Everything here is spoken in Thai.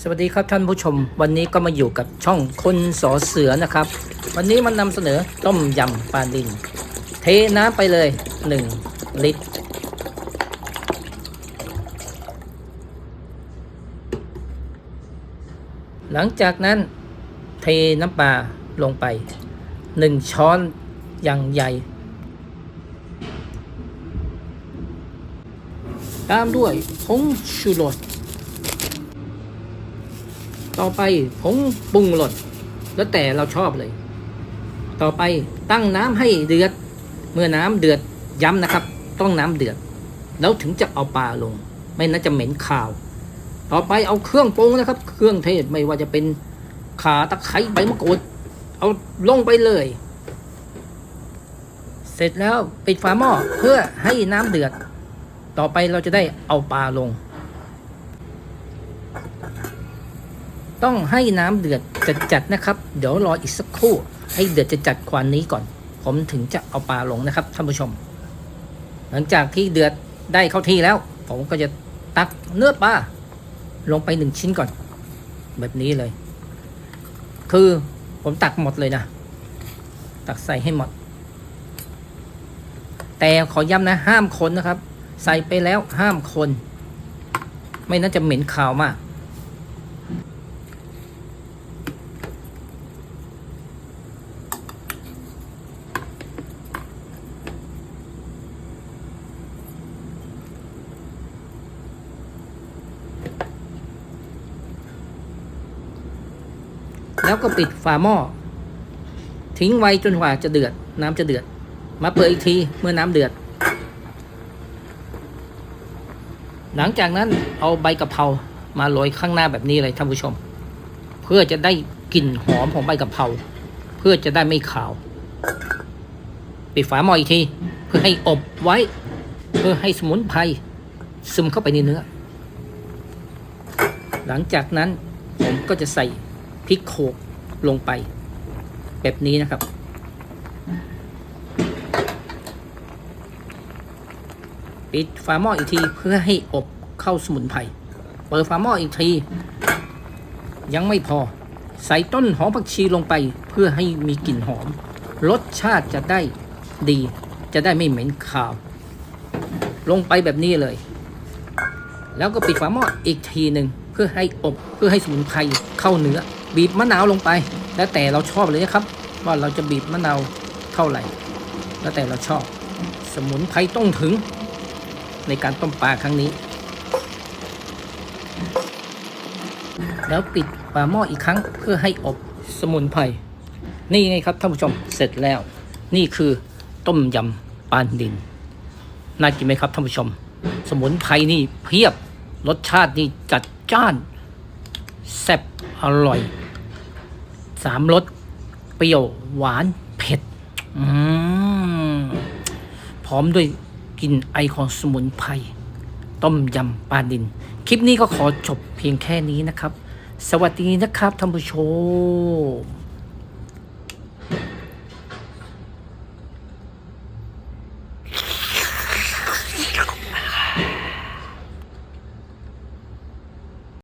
สวัสดีครับท่านผู้ชม วันนี้ก็มาอยู่กับช่องคนสอเสือนะครับ วันนี้มันนำเสนอต้มยำปลาดิน เทน้ำไปเลย 1 ลิตร หลังจากนั้นเทน้ำปลาลงไป 1 ช้อนอย่างใหญ่ ตามด้วยผงชูรส ต่อไปผงปรุงรสแล้วแต่เราชอบเลย ต่อไปตั้งน้ำให้เดือด เมื่อน้ำเดือดย้ำนะครับ ต้องน้ำเดือด แล้วถึงจะเอาปลาลง ไม่นั้นจะเหม็นขาว ต่อไปเอาเครื่องปรุงนะครับ เครื่องเทศไม่ว่าจะเป็นขาตะไคร้ใบมะกรูดเอาลงไปเลย เสร็จแล้วปิดฝาหม้อเพื่อให้น้ำเดือด ต่อไปเราจะได้เอาปลาลง ต้องให้น้ำเดือดจัดๆนะครับ เดี๋ยวรออีกสักครู่ ให้เดือดจัดๆกว่านี้ก่อน ผมถึงจะเอาปลาลงนะครับท่านผู้ชม หลังจากที่เดือดได้เข้าที่แล้ว ผมก็จะตักเนื้อปลาลงไปหนึ่งชิ้นก่อน แบบนี้เลย คือผมตักหมดเลยนะ ตักใส่ให้หมด แต่ขอย้ำนะห้ามคนนะครับ ใส่ไปแล้วห้ามคน ไม่น่าจะเหม็นขาวมาก แล้วก็ปิดฝาหม้อ ทิ้งไว้จนกว่าจะเดือด น้ำจะเดือด มาเปิดอีกทีเมื่อน้ำเดือด หลังจากนั้นเอาใบกะเพรามาโรยข้างหน้าแบบนี้เลยท่านผู้ชม เพื่อจะได้กลิ่นหอมของใบกะเพราเพื่อจะได้ไม่ขาว ปิดฝาหม้ออีกที เพื่อให้อบไว้ เพื่อให้สมุนไพรซึมเข้าไปในเนื้อ หลังจากนั้นผมก็จะใส่ พริกโขกลงไป แบบนี้นะครับ ปิดฝาหม้ออีกทีเพื่อให้อบเข้าสมุนไพรเปิดฝาหม้ออีกที ยังไม่พอ ใส่ต้นหอมผักชีลงไปเพื่อให้มีกลิ่นหอม รสชาติจะได้ดี จะได้ไม่เหม็นคาว ลงไปแบบนี้เลย แล้วก็ปิดฝาหม้ออีกทีหนึ่งเพื่อให้อบเพื่อให้สมุนไพรเข้าเนื้อ บีบมะนาวลงไป แล้วแต่เราชอบเลยนะครับ ว่าเราจะบีบมะนาวเท่าไหร่ แล้วแต่เราชอบ สมุนไพรต้องถึง ในการต้มปลาครั้งนี้ แล้วปิดฝาหม้ออีกครั้งเพื่อให้อบสมุนไพรนี่ไงครับท่านผู้ชมเสร็จแล้ว นี่คือต้มยำปลาดินน่ากินไหมครับท่านผู้ชม สมุนไพรนี่เพียบรสชาตินี่จัดจ้านแซ่บอร่อย สามรสเปรี้ยวหวานเผ็ดอืมพร้อมด้วยกลิ่นไอของสมุนไพรต้มยำปลาดิน คลิปนี้ก็ขอจบเพียงแค่นี้นะครับ สวัสดีนะครับท่านผู้ชม